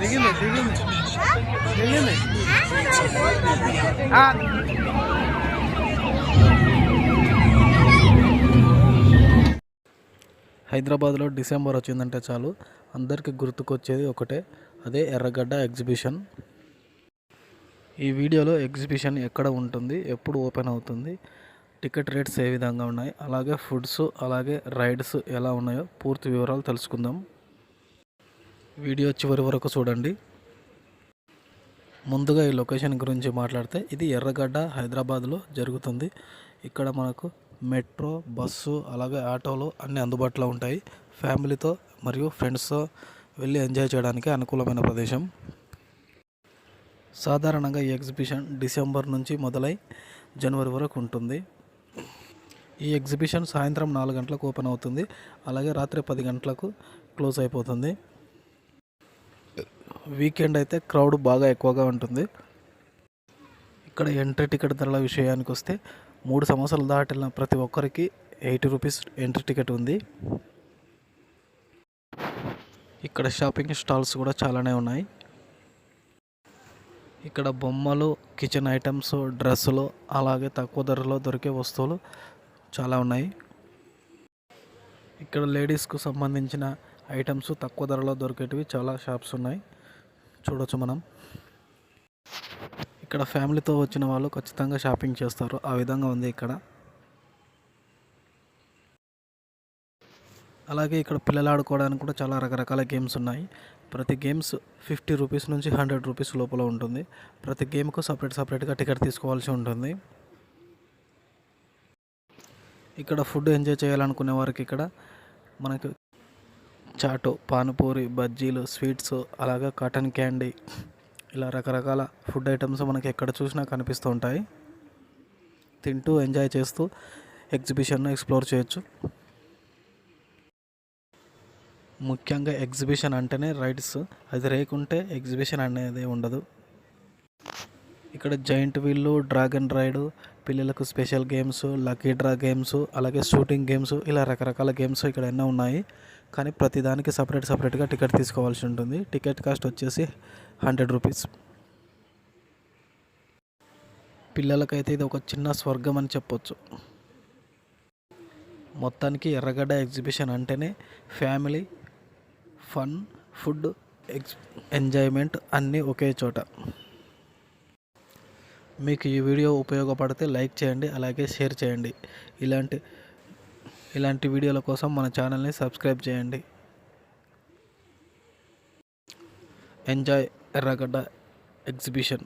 దిగింది దిగింది. దిగింది. హైదరాబాద్లో డిసెంబర్ వచ్చిందంటే చాలు. అందరికీ గుర్తుకొచ్చేది ఒకటే అదే ఎర్రగడ్డ ఎగ్జిబిషన్. ఈ వీడియోలో ఎగ్జిబిషన్ ఎక్కడ ఉంటుంది ఎప్పుడు ఓపెన్ అవుతుంది టికెట్ రేట్స్ ఏ విధంగా ఉన్నాయి అలాగే ఫుడ్స్ అలాగే రైడ్స్ ఎలా ఉన్నాయో పూర్తి వివరాలు తెలుసుకుందాం. వీడియో చివరి వరకు చూడండి. ముందుగా ఈ లొకేషన్ గురించి మాట్లాడితే ఇది ఎర్రగడ్డ హైదరాబాద్లో జరుగుతుంది. ఇక్కడ మనకు మెట్రో బస్సు అలాగే ఆటోలు అన్నీ అందుబాటులో ఉంటాయి. ఫ్యామిలీతో మరియు ఫ్రెండ్స్తో వెళ్ళి ఎంజాయ్ చేయడానికి అనుకూలమైన ప్రదేశం. సాధారణంగా ఈ ఎగ్జిబిషన్ డిసెంబర్ నుంచి మొదలై జనవరి వరకు ఉంటుంది. ఈ ఎగ్జిబిషన్ సాయంత్రం నాలుగు గంటలకు ఓపెన్ అవుతుంది. అలాగే రాత్రి పది గంటలకు క్లోజ్ అయిపోతుంది. వీకెండ్ అయితే క్రౌడ్ బాగా ఎక్కువగా ఉంటుంది. ఇక్కడ ఎంట్రీ టికెట్ ధరల విషయానికి వస్తే మూడు సంవత్సరాలు దాటిన ప్రతి ఒక్కరికి ఎయిటీ రూపీస్ ఎంట్రీ టికెట్ ఉంది. ఇక్కడ షాపింగ్ స్టాల్స్ కూడా చాలానే ఉన్నాయి. ఇక్కడ బొమ్మలు కిచెన్ ఐటమ్స్ డ్రెస్సులు అలాగే తక్కువ ధరలో దొరికే వస్తువులు చాలా ఉన్నాయి. ఇక్కడ లేడీస్కు సంబంధించిన ఐటమ్స్ తక్కువ ధరలో దొరికేటివి చాలా షాప్స్ ఉన్నాయి. చూడొచ్చు మనం. ఇక్కడ ఫ్యామిలీతో వచ్చిన వాళ్ళు ఖచ్చితంగా షాపింగ్ చేస్తారు. ఆ విధంగా ఉంది ఇక్కడ. అలాగే ఇక్కడ పిల్లలు ఆడుకోవడానికి కూడా చాలా రకరకాల గేమ్స్ ఉన్నాయి. ప్రతి గేమ్స్ ఫిఫ్టీ రూపీస్ నుంచి హండ్రెడ్ రూపీస్ లోపల ఉంటుంది. ప్రతి గేమ్కు సపరేట్ సపరేట్గా టికెట్ తీసుకోవాల్సి ఉంటుంది. ఇక్కడ ఫుడ్ ఎంజాయ్ చేయాలనుకునే వారికి ఇక్కడ మనకు చాటు పానీపూరి బజ్జీలు స్వీట్స్ అలాగే కాటన్ క్యాండీ ఇలా రకరకాల ఫుడ్ ఐటమ్స్ మనకి ఎక్కడ చూసినా కనిపిస్తూ ఉంటాయి. తింటూ ఎంజాయ్ చేస్తూ ఎగ్జిబిషన్ను ఎక్స్ప్లోర్ చేయొచ్చు. ముఖ్యంగా ఎగ్జిబిషన్ అంటేనే రైడ్స్ అది లేకుంటే ఎగ్జిబిషన్ అనేది ఉండదు. ఇక్కడ జైంట్ వీల్లు డ్రాగన్ రైడ్ పిల్లలకు special games lucky draw games అలాగే షూటింగ్ గేమ్స్ ఇలా రకరకాల గేమ్స్ ఇక్కడ ఎన్నో ఉన్నాయి. కానీ ప్రతి దానికి సపరేట్ సపరేట్గా టికెట్ తీసుకోవాల్సి ఉంటుంది. టికెట్ కాస్ట్ వచ్చేసి హండ్రెడ్ రూపీస్. పిల్లలకైతే ఇది ఒక చిన్న స్వర్గం అని చెప్పొచ్చు. మొత్తానికి ఎర్రగడ్డ ఎగ్జిబిషన్ అంటేనే ఫ్యామిలీ ఫన్ ఫుడ్ ఎక్స్ ఎంజాయ్మెంట్ అన్నీ ఒకే చోట. మీకు ఈ వీడియో ఉపయోగపడితే లైక్ చేయండి అలాగే షేర్ చేయండి. ఇలాంటి ఇలాంటి వీడియోల కోసం మన ఛానల్ని సబ్స్క్రైబ్ చేయండి. Enjoy Erragadda exhibition.